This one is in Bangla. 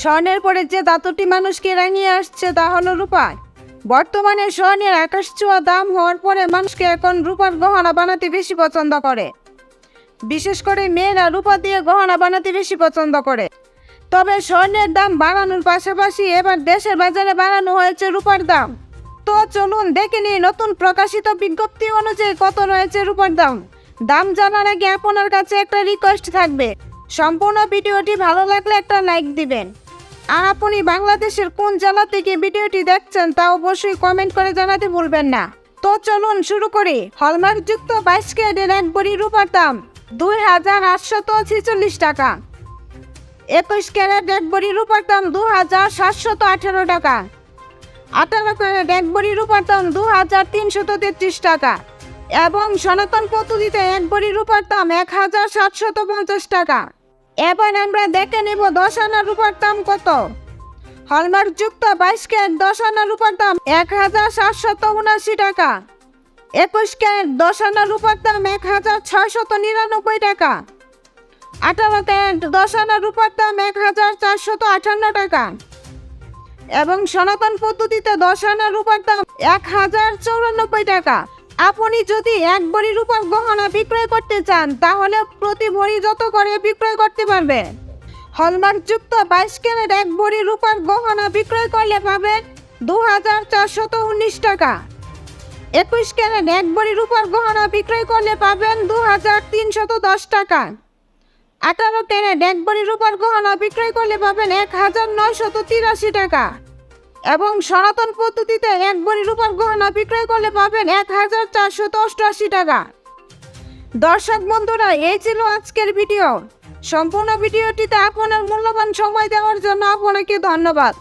স্বর্ণের পরে যে ধাতুটি মানুষকে রাঙিয়ে আসছে, তা হলো রূপা বর্তমানে স্বর্ণের আকাশ ছোঁয়া দাম হওয়ার পরে মানুষকে এখন রূপার গহনা বানাতে বেশি পছন্দ করে। বিশেষ করে মেয়েরা রূপা দিয়ে গহনা বানাতে বেশি পছন্দ করে। তবে স্বর্ণের দাম বাড়ানোর পাশাপাশি এবার দেশের বাজারে বাড়ানো হয়েছে রূপার দাম। তো চলুন দেখে নিই নতুন প্রকাশিত বিজ্ঞপ্তি অনুযায়ী কত রয়েছে রূপার দাম। দাম জানার আগে আপনার কাছে একটা রিকোয়েস্ট থাকবে। সম্পূর্ণ ভিডিওটি ভালো লাগলে একটা লাইক দিবেন। আর আপনি বাংলাদেশের কোন জেলা থেকে ভিডিওটি দেখছেন তা অবশ্যই কমেন্ট করে জানাতে ভুলবেন না। তো চলুন শুরু করি। হলমার্কযুক্ত বাইশ ক্যারেটের এক বড়ি রূপার দাম দুই হাজার আটশত ছেচল্লিশ টাকা। একুশ ক্যারেট এক বড়ি রূপার দাম দু হাজার সাতশত আঠেরো টাকা। আঠারো ক্যারেট এক বড়ি রূপার দাম দু হাজার তিনশত তেত্রিশ টাকা। এবং সনাতন পদ্ধতিতে এক বড়ি রূপার দাম এক হাজার সাতশত পঞ্চাশ টাকা। এবার আমরা দেখে নেব দশ আনা রূপার দাম কত? হলমার্কযুক্ত বাইশ ক্যারেট, দশ আনা রূপার দাম এক হাজার সাতশত উনাশি টাকা। একুশ ক্যারেট, দশ আনা রূপার দাম এক হাজার ছয়শত নিরানব্বই টাকা। আঠারো ক্যারেট, দশ আনা রূপার দাম এক হাজার চারশত আটান্ন টাকা। এবং সনাতন পদ্ধতিতে দশ আনা রূপার দাম এক হাজার চৌরানব্বই টাকা। আপনি যদি এক ভরি রূপার গহনা বিক্রয় করতে চান, তাহলে প্রতি ভরি যত করে বিক্রয় করতে পারবেন হলমার্কযুক্ত বাইশ ক্যারেট এক ভরি রূপার গহনা বিক্রয় করলে পাবেন দু হাজার চারশত উনিশ টাকা। একুশ ক্যারেট এক ভরি রূপার গহনা বিক্রয় করলে পাবেন দু হাজার তিনশত দশ টাকা। আঠারো ক্যারেট এক ভরি রূপার গহনা বিক্রয় করলে পাবেন এক হাজার নয়শত তিরাশি টাকা। এবং সনাতন পদ্ধতিতে এক ভরি রূপার গহনা বিক্রয় করলে পাবেন এক হাজার চারশো অষ্টআশি টাকা। দর্শক বন্ধুরা, এই ছিল আজকের ভিডিও। সম্পূর্ণ ভিডিওটিতে আপনার মূল্যবান সময় দেওয়ার জন্য আপনাকে ধন্যবাদ।